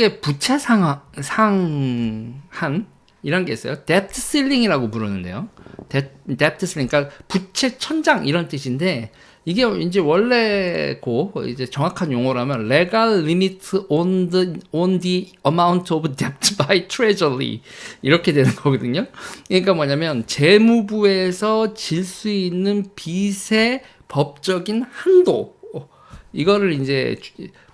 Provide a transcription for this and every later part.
미국의 부채 상한 이런 게 있어요. 데프트 실링이라고 부르는데요. 데프트 실링, 그러니까 부채 천장 이런 뜻인데 이게 이제 원래 고 이제 정확한 용어라면 legal limit on the on the amount of debt by treasury 이렇게 되는 거거든요. 그러니까 뭐냐면 재무부에서 질 수 있는 빚의 법적인 한도 이거를 이제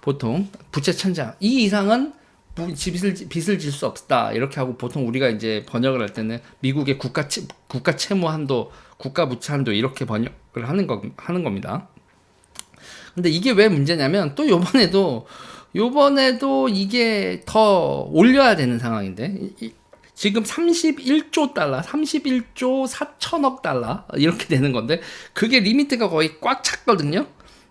보통 부채 천장 이 이상은 빚을 빚을 질 수 없다 이렇게 하고 보통 우리가 이제 번역을 할 때는 미국의 국가 채, 국가 채무 한도 국가 부채 한도 이렇게 번역을 하는 거 하는 겁니다. 근데 이게 왜 문제냐면 또 요번에도 요번에도 이게 더 올려야 되는 상황인데 이, 지금 31조 달러, 31조 4천억 달러 이렇게 되는 건데 그게 리미트가 거의 꽉 찼거든요.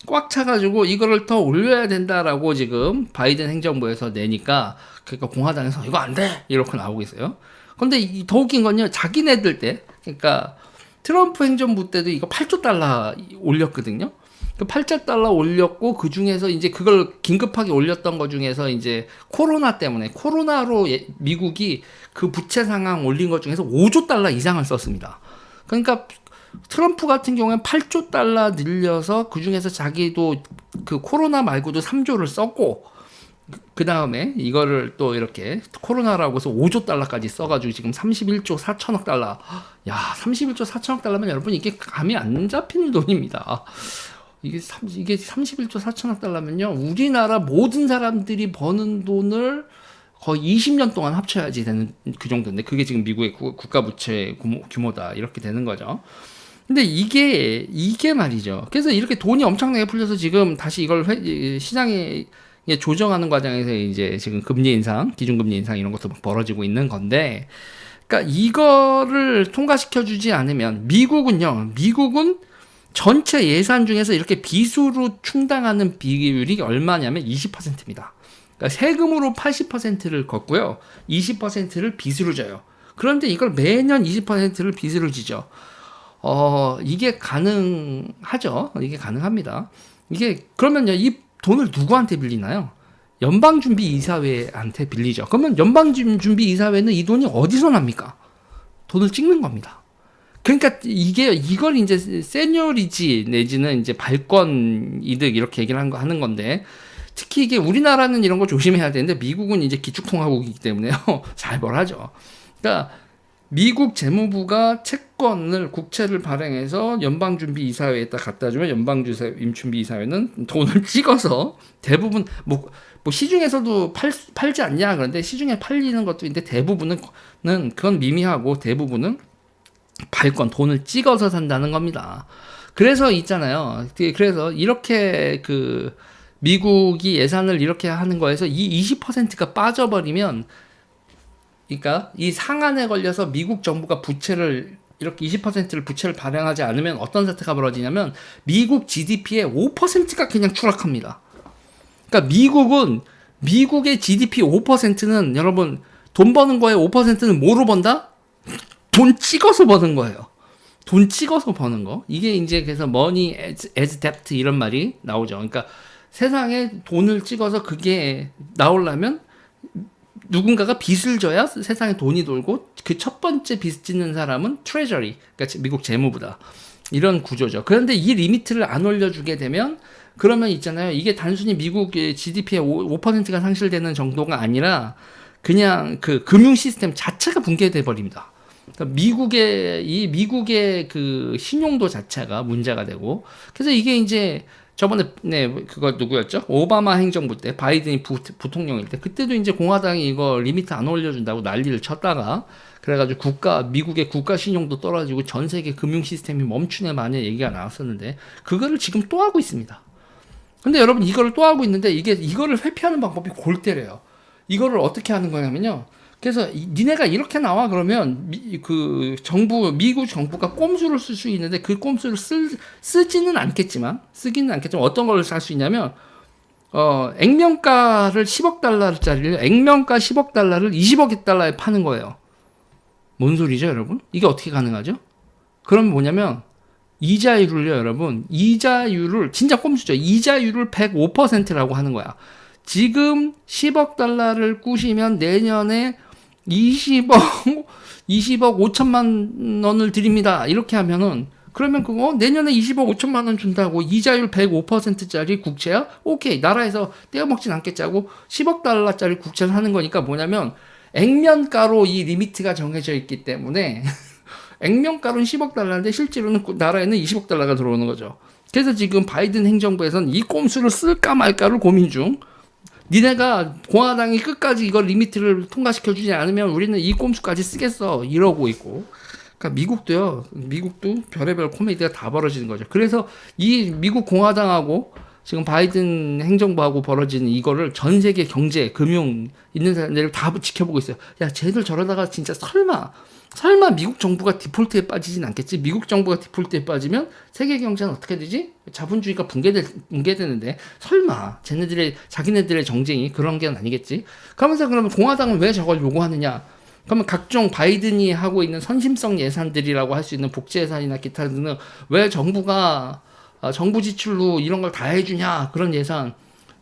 꽉 차가지고 이거를 더 올려야 된다라고 지금 바이든 행정부에서 내니까 그러니까 공화당에서 이거 안 돼! 이렇게 나오고 있어요. 근데 더 웃긴 건요, 자기네들 때, 그러니까 트럼프 행정부 때도 이거 8조 달러 올렸거든요. 그 8조 달러 올렸고 그 중에서 이제 그걸 긴급하게 올렸던 것 중에서 이제 코로나 때문에 코로나로 예, 미국이 그 부채 상황 올린 것 중에서 5조 달러 이상을 썼습니다. 그러니까 트럼프 같은 경우에는 8조 달러 늘려서 그 중에서 자기도 그 코로나 말고도 3조를 썼고 그 다음에 이거를 또 이렇게 코로나라고 해서 5조 달러까지 써가지고 지금 31조 4천억 달러. 야, 31조 4천억 달러면 여러분 이게 감이 안 잡히는 돈입니다. 이게 3, 이게 31조 4천억 달러면요. 우리나라 모든 사람들이 버는 돈을 거의 20년 동안 합쳐야지 되는 그 정도인데 그게 지금 미국의 국가 부채 규모다 이렇게 되는 거죠. 근데 이게 이게 말이죠. 그래서 이렇게 돈이 엄청나게 풀려서 지금 다시 이걸 회, 시장에 조정하는 과정에서 이제 지금 금리 인상, 기준금리 인상 이런 것도 벌어지고 있는 건데, 그러니까 이거를 통과시켜 주지 않으면 미국은요, 미국은 전체 예산 중에서 이렇게 비수로 충당하는 비율이 얼마냐면 20%입니다. 그러니까 세금으로 80%를 걷고요, 20%를 빚으로 져요. 그런데 이걸 매년 20%를 빚으로 지죠. 어, 이게 가능하죠. 이게 가능합니다. 이게 그러면요, 이 돈을 누구한테 빌리나요? 연방준비이사회한테 빌리죠. 그러면 연방준비이사회는 이 돈이 어디서 납니까? 돈을 찍는 겁니다. 그러니까 이게 이걸 이제 세뇨리지 내지는 이제 발권 이득 이렇게 얘기를 하는 건데 특히 이게 우리나라는 이런 거 조심해야 되는데 미국은 이제 기축통화국이기 때문에요 잘 벌하죠. 그러니까 미국 재무부가 채권을 국채를 발행해서 연방준비이사회에다 갖다 주면 연방준비이사회는 돈을 찍어서 대부분 뭐, 뭐 시중에서도 팔, 팔지 않냐 그런데 시중에 팔리는 것도 있는데 대부분은 그건 미미하고 대부분은 발권 돈을 찍어서 산다는 겁니다. 그래서 있잖아요. 그래서 이렇게 그 미국이 예산을 이렇게 하는 거에서 이 20%가 빠져버리면 그러니까 이 상한에 걸려서 미국 정부가 부채를 이렇게 20%를 부채를 발행하지 않으면 어떤 사태가 벌어지냐면 미국 GDP의 5%가 그냥 추락합니다. 그러니까 미국은 미국의 GDP 5%는 여러분 돈 버는 거에 5%는 뭐로 번다? 돈 찍어서 버는 거예요. 돈 찍어서 버는 거. 이게 이제 그래서 money as, as debt 이런 말이 나오죠. 그러니까 세상에 돈을 찍어서 그게 나오려면 누군가가 빚을 져야 세상에 돈이 돌고 그 첫 번째 빚 짓는 사람은 트레저리, 그러니까 미국 재무부다. 이런 구조죠. 그런데 이 리미트를 안 올려주게 되면 그러면 있잖아요. 이게 단순히 미국의 GDP의 5, 5%가 상실되는 정도가 아니라 그냥 그 금융 시스템 자체가 붕괴돼 버립니다. 그러니까 미국의 이 미국의 그 신용도 자체가 문제가 되고 그래서 이게 이제 저번에 네 그거 누구였죠? 오바마 행정부 때 바이든이 부, 부통령일 때 그때도 이제 공화당이 이거 리미트 안 올려준다고 난리를 쳤다가 그래가지고 국가 미국의 국가 신용도 떨어지고 전 세계 금융 시스템이 멈추네 마네 얘기가 나왔었는데 그거를 지금 또 하고 있습니다. 근데 여러분 이거를 또 하고 있는데 이게 이거를 회피하는 방법이 골때래요. 이거를 어떻게 하는 거냐면요. 그래서 니네가 이렇게 나와 그러면 미, 그 정부 미국 정부가 꼼수를 쓸 수 있는데 그 꼼수를 쓸, 쓰지는 않겠지만 쓰기는 않겠지만 어떤 걸 살 수 있냐면 어 액면가를 10억 달러짜리를 액면가 10억 달러를 20억 달러에 파는 거예요. 뭔 소리죠, 여러분? 이게 어떻게 가능하죠? 그럼 뭐냐면 이자율을요, 여러분. 이자율을 진짜 꼼수죠. 이자율을 105%라고 하는 거야. 지금 10억 달러를 꾸시면 내년에 20억 20억 5천만 원을 드립니다. 이렇게 하면은 그러면 그거 내년에 20억 5천만 원 준다고 이자율 105%짜리 국채야? 오케이. 나라에서 떼어먹진 않겠자고 10억 달러짜리 국채를 하는 거니까 뭐냐면 액면가로 이 리미트가 정해져 있기 때문에 액면가로는 10억 달러인데 실제로는 그 나라에는 20억 달러가 들어오는 거죠. 그래서 지금 바이든 행정부에서는 이 꼼수를 쓸까 말까를 고민 중. 니네가 공화당이 끝까지 이걸 리미트를 통과시켜 주지 않으면 우리는 이 꼼수까지 쓰겠어 이러고 있고. 그러니까 미국도요. 미국도 별의별 코미디가 다 벌어지는 거죠. 그래서 이 미국 공화당하고 지금 바이든 행정부하고 벌어지는 이거를 전 세계 경제, 금융 있는 사람들이 다 지켜보고 있어요. 야, 쟤들 저러다가 진짜 설마 설마 미국 정부가 디폴트에 빠지진 않겠지? 미국 정부가 디폴트에 빠지면 세계 경제는 어떻게 되지? 자본주의가 붕괴될, 붕괴되는데 설마 쟤네들의 자기네들의 정쟁이 그런 게 아니겠지? 그러면서 그러면 공화당은 왜 저걸 요구하느냐? 그러면 각종 바이든이 하고 있는 선심성 예산들이라고 할 수 있는 복지 예산이나 기타 등은 왜 정부가 아, 정부 지출로 이런 걸 다 해주냐 그런 예산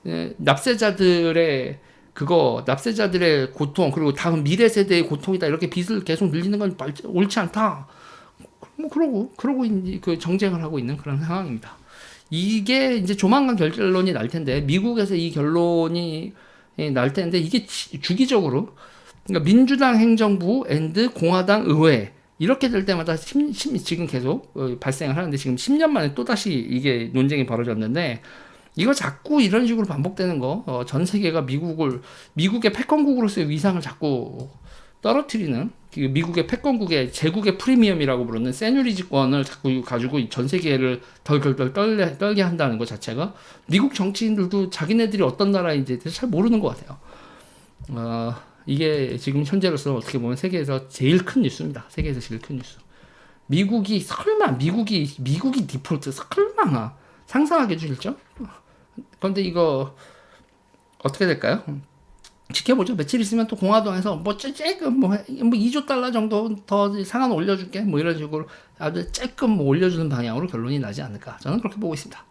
예, 납세자들의 그거 납세자들의 고통 그리고 다음 미래 세대의 고통이다 이렇게 빚을 계속 늘리는 건 말- 옳지 않다. 뭐 그러고 그러고 이제 그 정쟁을 하고 있는 그런 상황입니다. 이게 이제 조만간 결론이 날 텐데 미국에서 이 결론이 예, 날 텐데 이게 지- 주기적으로 그러니까 민주당 행정부 앤드 공화당 의회 이렇게 될 때마다 심, 심, 지금 계속 어, 발생을 하는데 지금 10년 만에 또 다시 이게 논쟁이 벌어졌는데 이거 자꾸 이런 식으로 반복되는 거, 어, 전 세계가 미국을, 미국의 패권국으로서의 위상을 자꾸 떨어뜨리는, 그 미국의 패권국의 제국의 프리미엄이라고 부르는 세뉴리즈권을 자꾸 가지고 전 세계를 덜덜덜 떨게, 떨게 한다는 것 자체가 미국 정치인들도 자기네들이 어떤 나라인지 잘 모르는 것 같아요. 어, 이게 지금 현재로서 어떻게 보면 세계에서 제일 큰 뉴스입니다. 세계에서 제일 큰 뉴스. 미국이 설마 미국이 미국이 디폴트 설마 상상하게 주실죠? 그런데 이거 어떻게 될까요? 지켜보죠. 며칠 있으면 또 공화당에서 뭐 쬐끔 뭐, 뭐 2조 달러 정도 더 상한 올려줄게 뭐 이런 식으로 아주 쬐끔 뭐 올려주는 방향으로 결론이 나지 않을까 저는 그렇게 보고 있습니다.